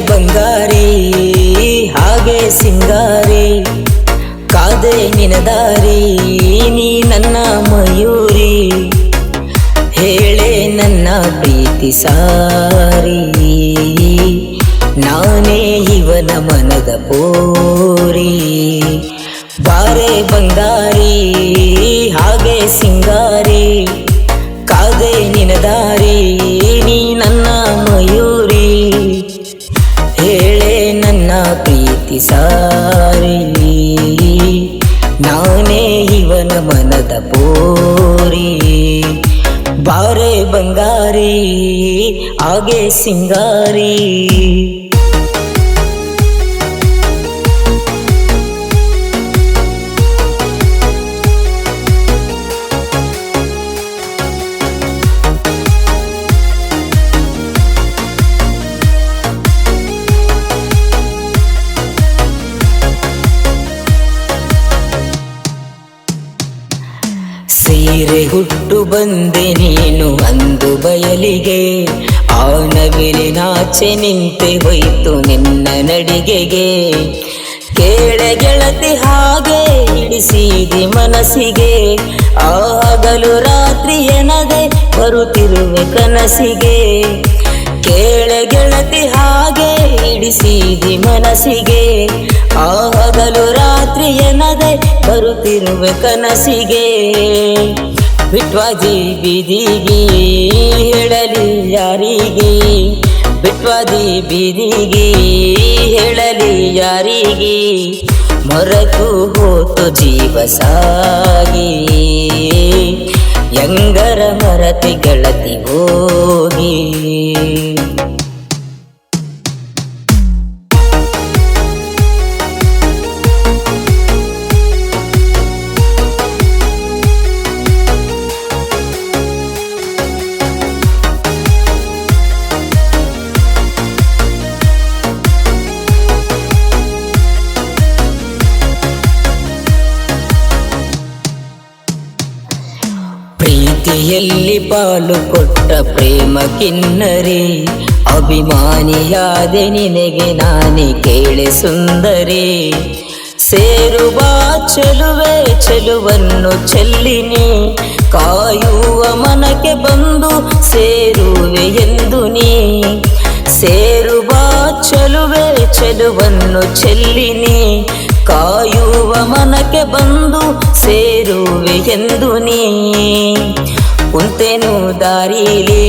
ಬಂಗಾರಿ, ಹಾಗೆ ಸಿಂಗಾರಿ, ಕಾದೆ ನಿನದಾರಿ, ನೀ ನನ್ನ ಮಯೂರಿ, ಹೇಳೆ ನನ್ನ ಪ್ರೀತಿ ಸಾರಿ. ನಾನೇ ಇವನ ಮನದ ಪೋರಿ. ಬಾರೆ ಬಂಗಾರಿ, ಹಾಗೆ ಸಿಂಗಾರಿ ಮನದ ಪೋರಿ ಬಾರೆ ಬಂಗಾರಿ ಆಗೆ ಸಿಂಗಾರಿ. ಸೀರೆ ಹುಟ್ಟು ಬಂದೆ ನೀನು ಅಂದು ಬಯಲಿಗೆ. ಆ ನವಿಲಿ ನಾಚೆ ನಿಂತೆ ಹೋಯ್ತು ನಿನ್ನ ನಡಿಗೆಗೆ. ಕೇಳ ಗೆಳತಿ ಹಾಗೆ ಹಿಡಿಸಿದಿ ಮನಸ್ಸಿಗೆ. ಆಗಲು ರಾತ್ರಿ ಎನದೆ ಬರುತ್ತಿರುವೆ ಕನಸಿಗೆ. ಕೇಳ ಗೆಳತಿ ಹಾಗೆ ಇಡಿಸಿದಿ ಮನಸ್ಸಿಗೆ. ಆಗಲು ರಾತ್ರಿ ಎನದೆ ಬರುತ್ತಿರುವೆ ಕನಸಿಗೆ. ಬಿಟ್ವಾದಿ ಬೀದಿಗೆ ಹೇಳಲಿ ಯಾರಿಗೆ? ಬಿಟ್ವಾದಿ ಬೀದಿಗೆ ಹೇಳಲಿ ಯಾರಿಗೆ? ಮೊರಕು ಹೋತು ಜೀವ ಸಾಗಿ. ಯಂಗರ ಮರತಿ ಹೋಗಿ ಪ್ರೀತಿಯಲ್ಲಿ ಪಾಲು ಕೊಟ್ಟ ಪ್ರೇಮ ಕಿನ್ನರಿ, ಅಭಿಮಾನಿಯಾದೆ ನಿನಗೆ ನಾನೇ ಕೇಳೆ ಸುಂದರಿ. ಸೇರುವ ಚೆಲುವೆ ಚೆಲುವನ್ನು ಚೆಲ್ಲಿನಿ, ಕಾಯುವ ಮನಕ್ಕೆ ಬಂದು ಸೇರುವೆ ಎಂದು ನೀ. ಸೇರುವ ಚೆಲುವೆ ಚೆಲುವನ್ನು ಚೆಲ್ಲಿನಿ, ಕಾಯುವ ಮನಕ್ಕೆ ಬಂದು ಸೇರುವೆ ಎಂದು ನೀ. ಕುಂತೆನು ದಾರಿಲಿ,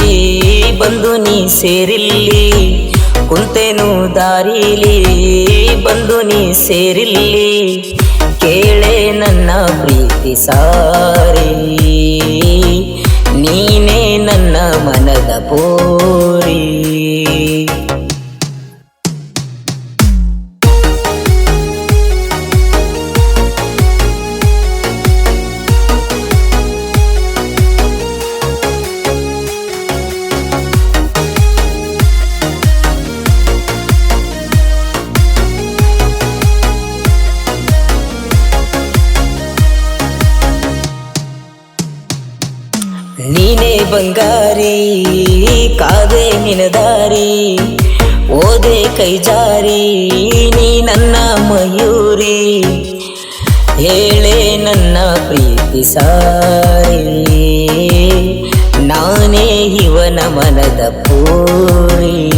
ಬಂದು ನೀ ಸೇರಿಲ್ಲಿ. ಕುಂತೇನು ದಾರಿಲಿ, ಬಂದು ನೀ ಸೇರಿಲ್ಲಿ. ಕೇಳೆ ನನ್ನ ಪ್ರೀತಿ ಸಾರಿ, ನೀನೇ ನನ್ನ ಮನದ ಪೋರಿ ನೀನೇ ಬಂಗಾರಿ, ಕಾದೆ ನಿನದಾರಿ ಓದೆ ಕೈ ಜಾರಿ, ನೀ ನನ್ನ ಮಯೂರಿ, ಹೇಳೆ ನನ್ನ ಪ್ರೀತಿ ಸಾರಿ. ನಾನೇ ಇವನ ಮನದ ಪೂರಿ.